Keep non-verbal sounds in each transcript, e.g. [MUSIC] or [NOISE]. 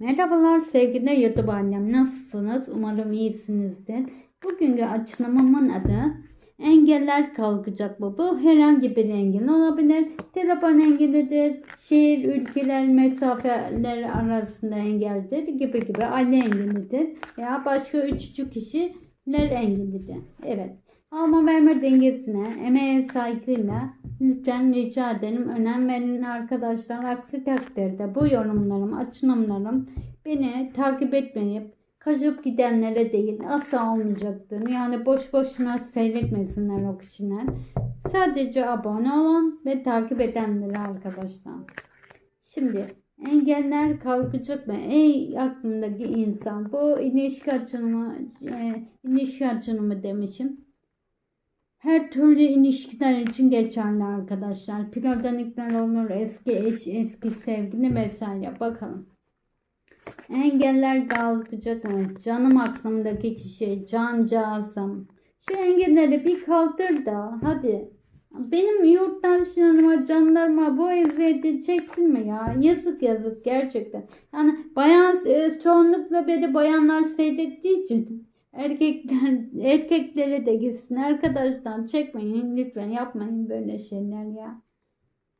Merhabalar sevgili YouTube annem nasılsınız? Umarım iyisinizdir. Bugünkü açılımımın adı Engeller kalkacak bu. Bu herhangi bir engel olabilir. Telefon engelidir. Şehir, ülkeler, mesafeler arasında engeldir gibi gibi aile engelidir. Veya başka üçüncü kişiler engelidir. Evet. Alma verme dengesine, emeğe saygıyla lütfen rica ederim önem verin arkadaşlar. Aksi takdirde bu yorumlarım, açılımlarım beni takip etmeyip kaçıp gidenlere değil asla olmayacaktır. Yani boş boşuna seyretmesinler o kişiler. Sadece abone olun ve takip edenlere arkadaşlar. Şimdi engeller kalkacak mı? Ey aklımdaki insan bu ilişki açılımı, e, ilişki açılımı demişim. Her türlü ilişkiler için geçerli arkadaşlar. Platonikler olur, eski eş, eski sevgili vesaire. Bakalım. Engeller kalkacak mı? Canım aklımdaki kişi, cancağızım. Şu engelleri bir kaldır da hadi. Benim yurttaşlarıma, canlarıma bu eziyeti çektin mi ya? Yazık yazık gerçekten. Yani bayan e, çoğunlukla beni bayanlar seyrettiği için erkekler [LAUGHS] erkeklere de gitsin. Arkadaşlar çekmeyin lütfen yapmayın böyle şeyler ya.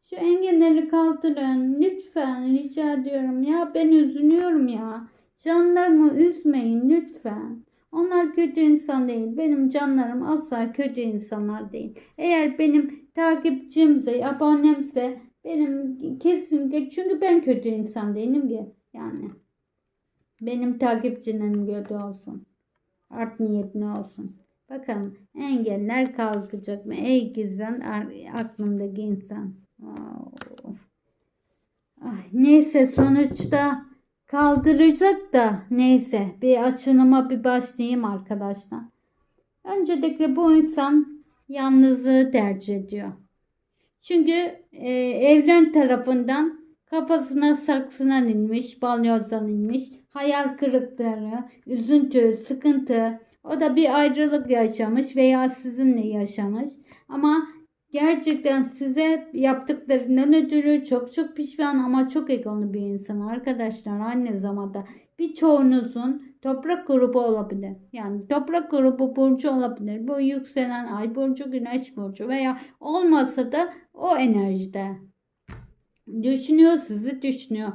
Şu engelleri kaldırın lütfen rica ediyorum ya ben üzülüyorum ya. Canlarımı üzmeyin lütfen. Onlar kötü insan değil. Benim canlarım asla kötü insanlar değil. Eğer benim takipçimse, abonemse benim kesinlikle çünkü ben kötü insan değilim ki. Yani benim takipçilerim kötü olsun. Art niyetli olsun. Bakalım engeller kalkacak mı? Ey güzel aklımdaki insan. Ay, neyse sonuçta kaldıracak da neyse bir açılıma bir başlayayım arkadaşlar. Öncelikle bu insan yalnızlığı tercih ediyor. Çünkü e, evlen tarafından kafasına saksına inmiş, balyozdan inmiş, hayal kırıklığı, üzüntü, sıkıntı. O da bir ayrılık yaşamış veya sizinle yaşamış. Ama gerçekten size yaptıklarından ötürü çok çok pişman ama çok egolu bir insan arkadaşlar aynı zamanda birçoğunuzun toprak grubu olabilir. Yani toprak grubu burcu olabilir. Bu yükselen ay burcu, güneş burcu veya olmasa da o enerjide. Düşünüyor sizi düşünüyor.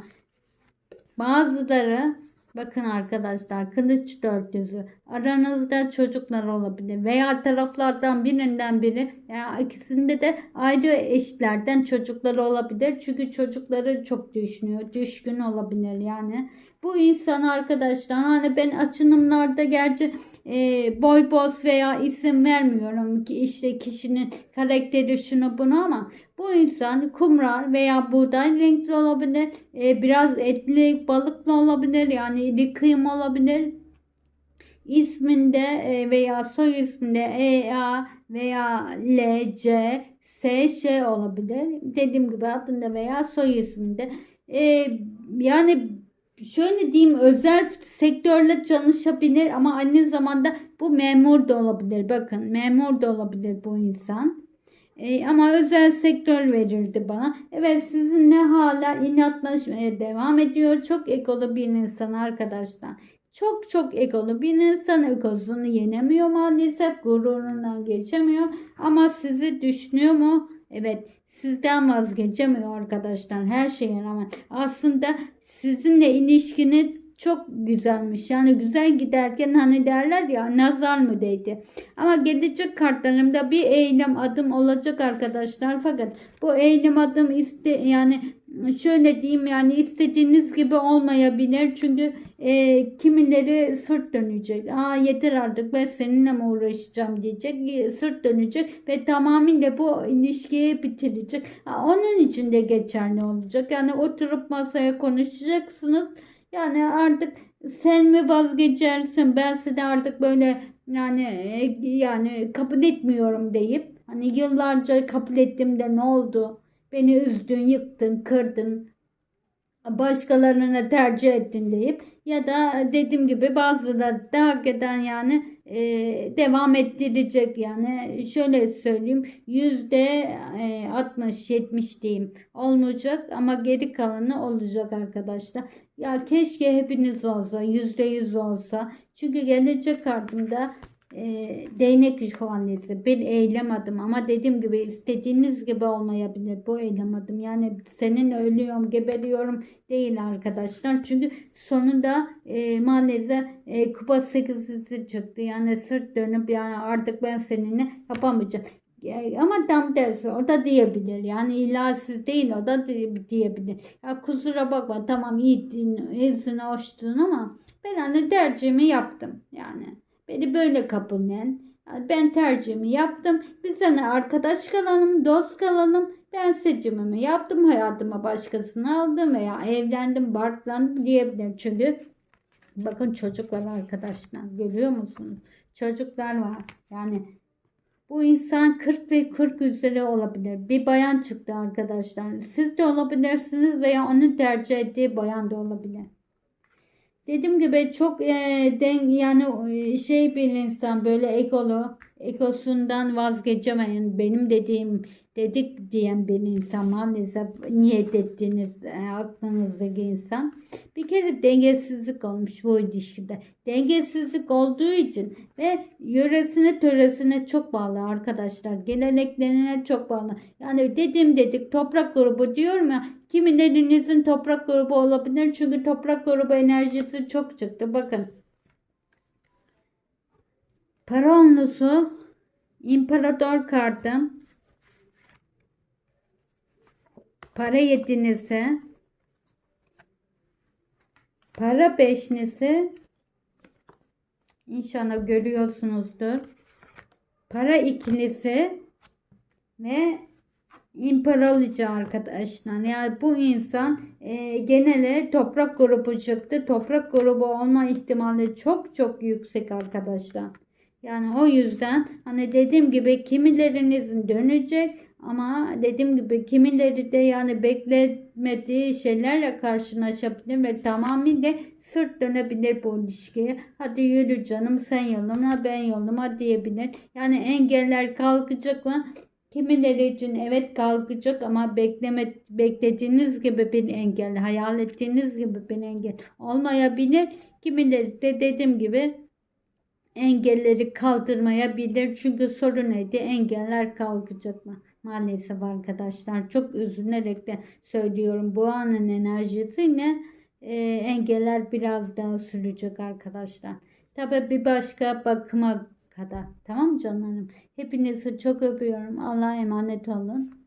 Bazıları Bakın arkadaşlar kılıç dörtlüsü aranızda çocuklar olabilir veya taraflardan birinden biri veya ikisinde de ayrı eşlerden çocuklar olabilir. Çünkü çocukları çok düşünüyor düşkün olabilir yani. Bu insan arkadaşlar hani ben açınımlarda gerçi e, boy boz veya isim vermiyorum ki işte kişinin karakteri şunu bunu ama bu insan kumral veya buğday renkli olabilir. E, biraz etli balıklı olabilir. Yani iri kıyım olabilir. İsminde e, veya soy isminde E, A veya L, C, S, Ş olabilir. Dediğim gibi adında veya soy isminde. E, yani şöyle diyeyim özel sektörle çalışabilir ama aynı zamanda bu memur da olabilir. Bakın memur da olabilir bu insan. E, ama özel sektör verildi bana. Evet sizinle hala inatlaşmaya devam ediyor. Çok egolu bir insan arkadaşlar. Çok çok egolu bir insan egosunu yenemiyor maalesef. Gururundan geçemiyor. Ama sizi düşünüyor mu? Evet sizden vazgeçemiyor arkadaşlar her şeye rağmen. Aslında sizinle ilişkiniz çok güzelmiş. Yani güzel giderken hani derler ya nazar mı değdi. Ama gelecek kartlarımda bir eylem adım olacak arkadaşlar. Fakat bu eylem adım iste yani şöyle diyeyim yani istediğiniz gibi olmayabilir. Çünkü e, kimileri sırt dönecek. Aa yeter artık ben seninle mi uğraşacağım diyecek. Sırt dönecek ve tamamıyla bu ilişkiyi bitirecek. Aa, onun için de geçerli olacak. Yani oturup masaya konuşacaksınız yani artık sen mi vazgeçersin ben seni artık böyle yani yani kabul etmiyorum deyip hani yıllarca kabul ettim de ne oldu? Beni üzdün, yıktın, kırdın. başkalarına tercih ettin deyip ya da dediğim gibi bazıları da hakikaten yani e, devam ettirecek yani şöyle söyleyeyim yüzde e, 60-70 diyeyim olmayacak ama geri kalanı olacak arkadaşlar. Ya keşke hepiniz olsa yüzde yüz olsa çünkü gelecek ardında e, değnek şövalyesi bir eylem adım ama dediğim gibi istediğiniz gibi olmayabilir. Bu eylem adım yani senin ölüyorum geberiyorum değil arkadaşlar. Çünkü sonunda e, maalesef e, kupa 8'lisi çıktı. Yani sırt dönüp yani artık ben seninle yapamayacağım. E, ama tam tersi o da diyebilir. Yani illa siz değil o da di- diyebilir. Ya kusura bakma tamam iyiydin iyisin hoştun ama ben hani tercihimi yaptım. Yani Beni böyle. Yani ben tercihimi yaptım. Biz sana arkadaş kalalım, dost kalalım. Ben seçimimi yaptım. Hayatıma başkasını aldım veya evlendim, barklandım diyebilir. Çünkü bakın çocuk var arkadaşlar. Görüyor musunuz? Çocuklar var. Yani bu insan 40 ve 40 üzeri olabilir. Bir bayan çıktı arkadaşlar. Siz de olabilirsiniz veya onun tercih ettiği bayan da olabilir. Dediğim gibi çok e, den yani şey bir insan böyle egolu, egosundan vazgeçemeyen benim dediğim dedik diyen bir insan maalesef niyet ettiğiniz e, aklınızdaki insan bir kere dengesizlik olmuş bu ilişkide. Dengesizlik olduğu için ve yöresine töresine çok bağlı arkadaşlar. Geleneklerine çok bağlı. Yani dedim dedik toprak grubu diyorum ya Kimilerinizin toprak grubu olabilir çünkü toprak grubu enerjisi çok çıktı. Bakın. Para onlusu, imparator kartım, para yedinisi, para beşlisi, İnşallah görüyorsunuzdur. Para ikilisi ve İmparalıca arkadaşlar. Yani bu insan e, genele toprak grubu çıktı. Toprak grubu olma ihtimali çok çok yüksek arkadaşlar. Yani o yüzden hani dediğim gibi kimilerinizin dönecek ama dediğim gibi kimileri de yani beklemediği şeylerle karşılaşabilir ve tamamıyla sırt dönebilir bu ilişkiye. Hadi yürü canım sen yoluna ben yoluma diyebilir. Yani engeller kalkacak mı? Kimileri için evet kalkacak ama bekleme, beklediğiniz gibi bir engel, hayal ettiğiniz gibi bir engel olmayabilir. Kimileri de dediğim gibi engelleri kaldırmayabilir. Çünkü sorun neydi? Engeller kalkacak mı? Maalesef arkadaşlar çok üzülerek de söylüyorum. Bu anın enerjisiyle e, engeller biraz daha sürecek arkadaşlar. Tabi bir başka bakıma kadar. Tamam canlarım. Hepinizi çok öpüyorum. Allah'a emanet olun.